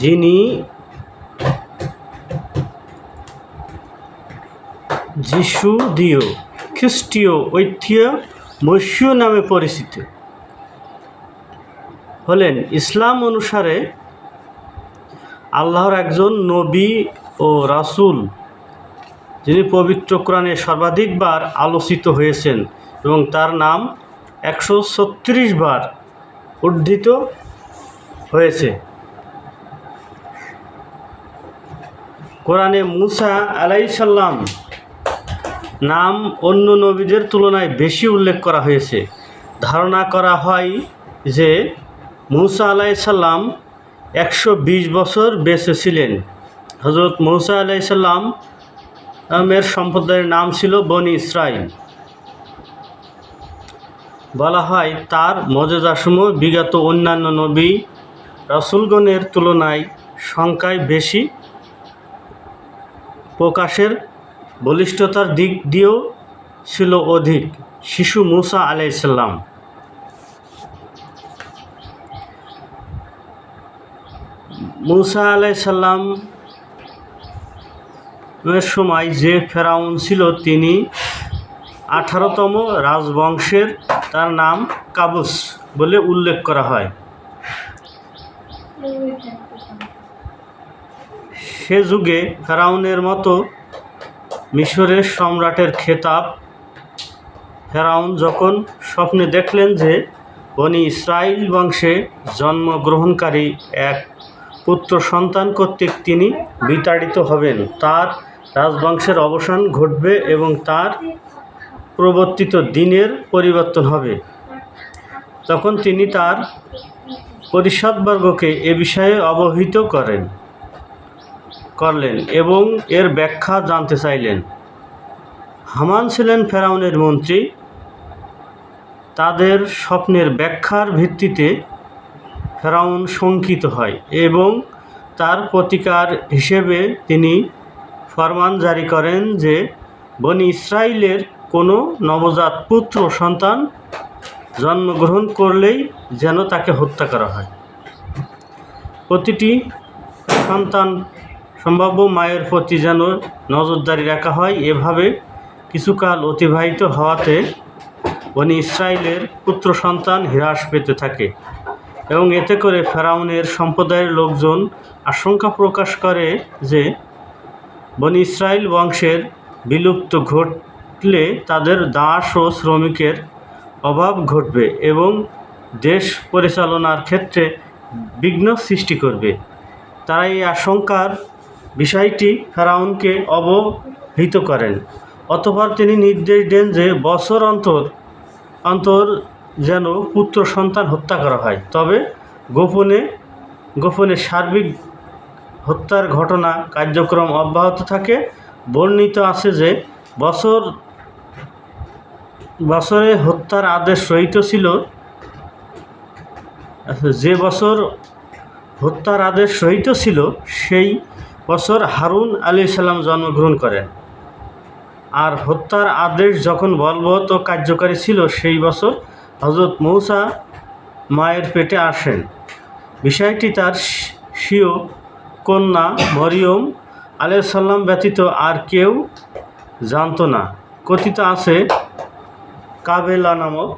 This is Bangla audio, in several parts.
যিনি যিশুদীয় খ্রিস্টীয় ঐতিহ্য মস্যু নামে পরিচিত। হলেন ইসলাম অনুসারে আল্লাহর একজন নবী ও রাসূল, যিনি পবিত্র কোরআনে সর্বাধিকবার আলোচিত হয়েছেন এবং তার নাম একশো ছত্রিশ বার উদ্ধৃত হয়েছে। কোরআনে মুসা আলাইসাল্লাম নাম অন্য নবীদের তুলনায় বেশি উল্লেখ করা হয়েছে। ধারণা করা হয় যে মৌসা আলাইসাল্লাম একশো বিশ বছর বেঁচে ছিলেন। হজরত মৌসা আলাইসাল্লাম এর সম্প্রদায়ের নাম ছিল বনি ইসরাইল বলা হয় তার মর্যাদাসমূহ বিগত অন্যান্য নবী রসুলগণের তুলনায় সংখ্যায় বেশি প্রকাশের বলিষ্ঠতার দিক দিয়েও ছিল অধিক, শিশু মুসা আলাইসাল্লাম মুসা আলাইসাল্লাম এর সময় যে ফেরাউন ছিল, তিনি আঠারোতম রাজবংশের তার নাম কাবুস বলে উল্লেখ করা হয়। সে যুগে ফেরাউনের মতো মিশরের সম্রাটের খেতাব। ফেরাউন যখন স্বপ্নে দেখলেন যে বনি ইসরাইল বংশে জন্মগ্রহণকারী এক পুত্র সন্তান কর্তৃক তিনি বিতাড়িত হবেন, তার রাজবংশের অবসান ঘটবে এবং তার প্রবর্তিত দিনের পরিবর্তন হবে। তখন তিনি তার পরিষদবর্গকে এ বিষয়ে অবহিত করেন। করলেন এবং এর ব্যাখ্যা জানতে চাইলেন। হামান ছিলেন ফেরাউনের মন্ত্রী। তাদের স্বপ্নের ব্যাখ্যার ভিত্তিতে ফেরাউন শঙ্কিত হয় এবং তার প্রতিকার হিসেবে তিনি ফরমান জারি করেন যে বনি ইসরায়েলের কোনো নবজাত পুত্র সন্তান জন্মগ্রহণ করলেই যেন তাকে হত্যা করা হয়। প্রতিটি সন্তান সম্ভাব্য মায়ের প্রতি যেন নজরদারি রাখা হয়, এভাবে কিছুকাল অতিবাহিত হওয়াতে বনি ইসরায়েলের পুত্র সন্তান হ্রাস পেতে থাকে এবং এতে করে ফেরাউনের সম্প্রদায়ের লোকজন আশঙ্কা প্রকাশ করে যে বনি ইসরায়েল বংশের বিলুপ্ত ঘটলে তাদের দাস ও শ্রমিকের অভাব ঘটবে এবং দেশ পরিচালনার ক্ষেত্রে বিঘ্ন সৃষ্টি করবে। তারা এই আশঙ্কার বিষয়টি ফেরাউনকে অবহিত করেন, অতঃপর তিনি নির্দেশ দেন যে বছর অন্তর অন্তর যেন পুত্র সন্তান হত্যা করা হয়। তবে গোপনে গোপনে সার্বিক হত্যার ঘটনা কার্যক্রম অব্যাহত থাকে। বর্ণিত আছে যে বছর, বছরে হত্যার আদেশ রহিত ছিল। যে বছর হত্যার আদেশ রহিত ছিল, সেই বছর হারুন আলী সাল্লাম জন্মগ্রহণ করেন। আর হত্যার আদেশ যখন বলবৎ ও কার্যকারী ছিল, সেই বছর হজরত মৌসা মায়ের পেটে আসেন। বিষয়টি তার স্বীয় কন্যা মরিয়ম আলাইসাল্লাম ব্যতীত আর কেউ জানতো না। কথিত আছে, কাবেলা নামক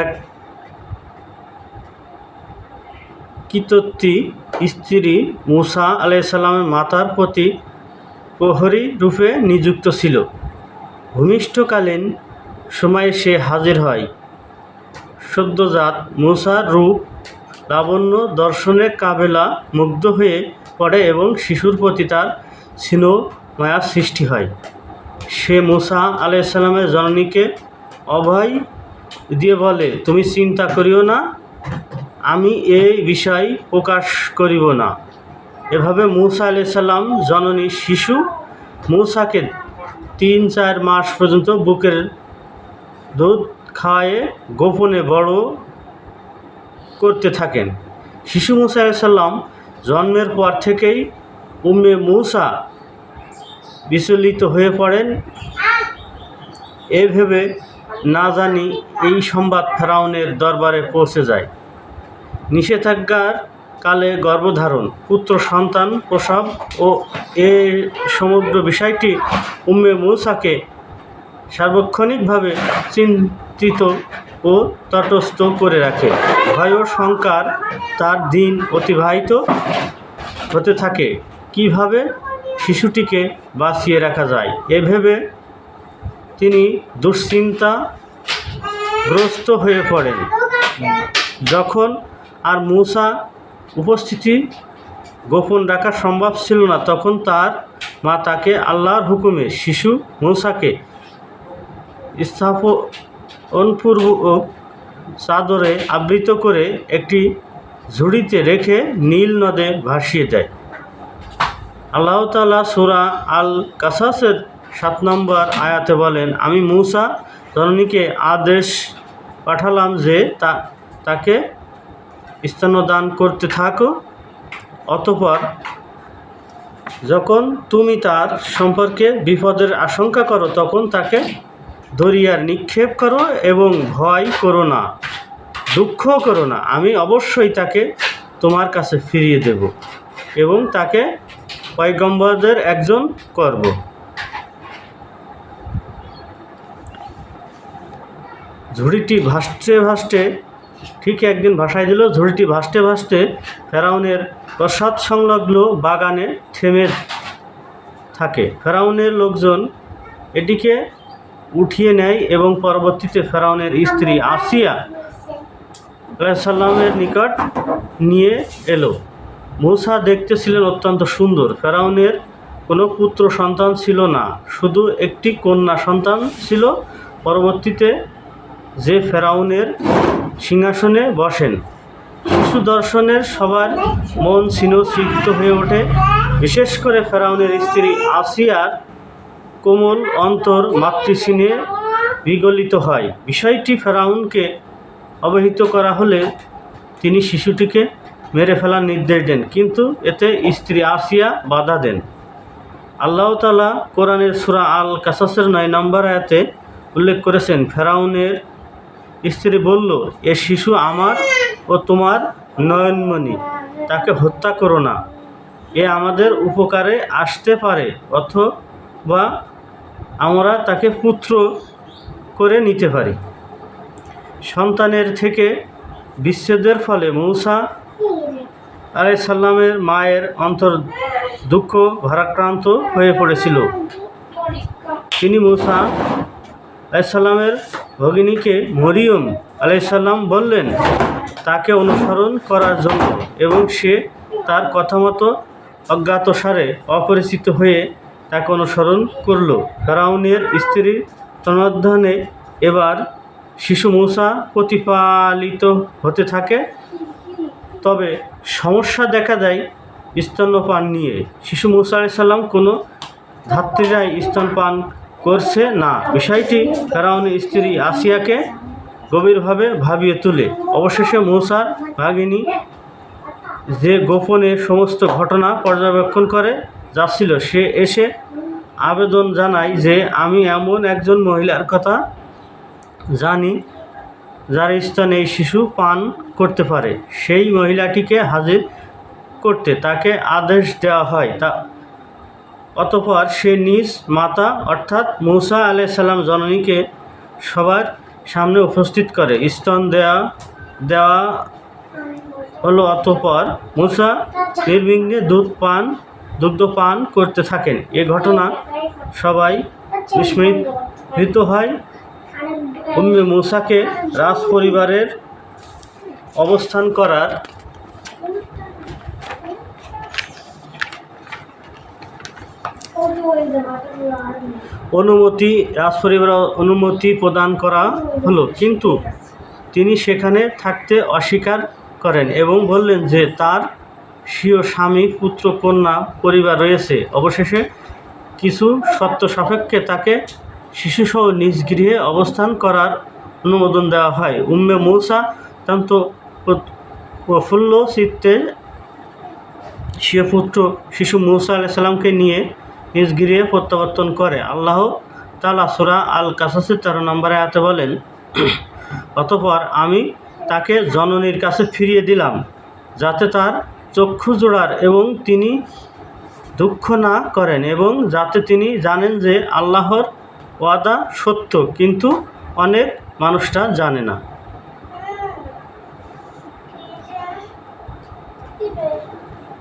এক কিতত্তি স্ত্রী মুসা আলাইসাল্লামের মাতার প্রতি প্রহরী রূপে নিযুক্ত ছিল। ভূমিষ্ঠকালীন সময়ে সে হাজির হয়। সদ্যজাত মুসার রূপ লাবণ্য দর্শনে কাবেলা মুগ্ধ হয়ে পড়ে এবং শিশুর প্রতি তার স্নেহ মায়ার সৃষ্টি হয়। সে মুসা আলাইসাল্লামের জননীকে অভয় দিয়ে বলে, তুমি চিন্তা করিও না আমি এই বিষয় প্রকাশ করিব না। এভাবে মুসা আলাইসাল্লাম জননী শিশু, মুসাকে তিন চার মাস পর্যন্ত বুকের দুধ খাওয়ায়ে গোপনে বড় করতে থাকেন। শিশু মুসা আলাইসাল্লাম জন্মের পর থেকেই উম্মে মুসা বিচলিত হয়ে পড়েন। এ ভেবে না জানি এই সংবাদ ফেরাউনের দরবারে পৌঁছে যায়। নিষেধাজ্ঞার কালে গর্ভধারণ, পুত্র, সন্তান, প্রসব ও এ সমগ্র বিষয়টি উম্মে মূসাকে সার্বক্ষণিকভাবে চিন্তিত ও তটস্থ করে রাখে। ভয় শঙ্কার তার দিন অতিবাহিত হতে থাকে। কীভাবে শিশুটিকে বাঁচিয়ে রাখা যায়? এভাবে ভেবে তিনি দুশ্চিন্তাগ্রস্ত হয়ে পড়েন। যখন আর মূসা উপস্থিতি গোপন রাখা সম্ভব ছিল না। তখন তার মা তাকে আল্লাহর হুকুমে শিশু মূসাকে স্থাপনপূর্বক চাদরে আবৃত করে একটি ঝুড়িতে রেখে নীল নদে ভাসিয়ে দেয়। আল্লাহ তালা সুরা আল কাসাসের সাত নম্বর আয়াতে বলেন, আমি মূসা জননীকে আদেশ পাঠালাম যে তা, তাকে স্তন্যদান করতে থাকো, অতপর যখন তুমি তার সম্পর্কে বিপদের আশঙ্কা করো, তখন তাকে দরিয়ার নিক্ষেপ করো এবং ভয় করো না দুঃখ করো না। আমি অবশ্যই তাকে তোমার কাছে ফিরিয়ে দেব এবং তাকে পয়গম্বরদের একজন করব। ঝুড়িটি ভাসতে ভাসতে ঠিক একদিন ভাসায় দিল, ঝুড়িটি ভাসতে ভাসতে ফেরাউনের প্রসাদ সংলগ্ন বাগানে থেমে থাকে। ফেরাউনের লোকজন এটিকে উঠিয়ে নেয় এবং পরবর্তীতে ফেরাউনের স্ত্রী আসিয়া আলাইসাল্লামের নিকট নিয়ে এলো। মূসা দেখতে ছিলেন অত্যন্ত সুন্দর। ফেরাউনের কোনো পুত্র সন্তান ছিল না, শুধু একটি কন্যা সন্তান ছিল। পরবর্তীতে যে ফেরাউনের সিংহাসনে বসেন। শিশু দর্শনের সবার মন সিনস্রিক্ত হয়ে ওঠে। বিশেষ করে ফেরাউনের স্ত্রী আসিয়ার কোমল অন্তর মাতৃস্নেহে বিগলিত হয়। বিষয়টি ফেরাউনকে অবহিত করা হলে তিনি শিশুটিকে মেরে ফেলার নির্দেশ দেন, কিন্তু এতে স্ত্রী আসিয়া বাধা দেন। আল্লাহ তালা কোরআনের সুরা আল কাসাসের নয় নম্বর আয়াতে উল্লেখ করেছেন, ফেরাউনের স্ত্রী বলল, এ শিশু আমার ও তোমার নয়নমণি, তাকে হত্যা করো না। এ আমাদের উপকারে আসতে পারে, অথবা আমরা তাকে পুত্র করে নিতে পারি। সন্তানের থেকে বিচ্ছেদের ফলে মৌসা আলাইসাল্লামের মায়ের অন্তর দুঃখ ভারাক্রান্ত হয়ে পড়েছিল। তিনি মুসা আলাইসাল্লামের ভগিনীকে মরিয়ম আলাইসাল্লাম বললেন, তাকে অনুসরণ করার জন্য। এবং সে তার কথা মতো অজ্ঞাতসারে অপরিচিত হয়ে তাকে অনুসরণ করল। ফেরাউনের স্ত্রীর তনধ্যানে এবার শিশু মূসা প্রতিপালিত হতে থাকে। তবে সমস্যা দেখা দেয় স্তন্যপান নিয়ে। শিশু মুসা আলাইসাল্লাম কোনো ধাত্রীরাই স্তনপান করছে না। বিষয়টি ফেরাউনের স্ত্রী আসিয়াকে গভীরভাবে ভাবিয়ে তোলে। অবশেষে মৌসার ভাগিনী যে গোপনে সমস্ত ঘটনা পর্যবেক্ষণ করে যাচ্ছিল, সে এসে আবেদন জানায় যে, আমি এমন একজন মহিলার কথা জানি যার স্থানে এই শিশু পান করতে পারে। সেই মহিলাটিকে হাজির করতে তাকে আদেশ দেওয়া হয়। তা অতপর সে নিজ মাতা, অর্থাৎ মৌসা আলাইসাল্লাম জননীকে সবার সামনে উপস্থিত করে। স্তন দেওয়া দেওয়া হলো অতপর মূসা নির্বিঘ্নে দুধ পান, দুগ্ধ পান করতে থাকেন। এ ঘটনা সবাই বিস্মিত হয়। উম্মে মূসাকে রাজ পরিবারের অবস্থান করার অনুমতি রাজপরিবার অনুমতি প্রদান করা হলো। কিন্তু তিনি সেখানে থাকতে অস্বীকার করেন এবং বললেন যে তার স্বীয় স্বামী, পুত্র, কন্যা, পরিবার রয়েছে। অবশেষে কিছু সত্য সাপেক্ষে তাকে শিশুসহ নিজ গৃহে অবস্থান করার অনুমোদন দেওয়া হয়। উম্মে মৌসা অত্যন্ত প্রফুল্ল চিত্তে স্বীয় পুত্র শিশু মৌসা আলাইসাল্লামকে নিয়ে নিজ গৃহে প্রত্যাবর্তন করে। আল্লাহ তালা সুরা আল কাসাসের তেরো নম্বরে আয়াতে বলেন, অতপর আমি তাকে জননীর কাছে ফিরিয়ে দিলাম, যাতে তার চক্ষু জোড়ার এবং তিনি দুঃখ না করেন এবং যাতে তিনি জানেন যে আল্লাহর ওয়াদা সত্য, কিন্তু অনেক মানুষটা জানে না।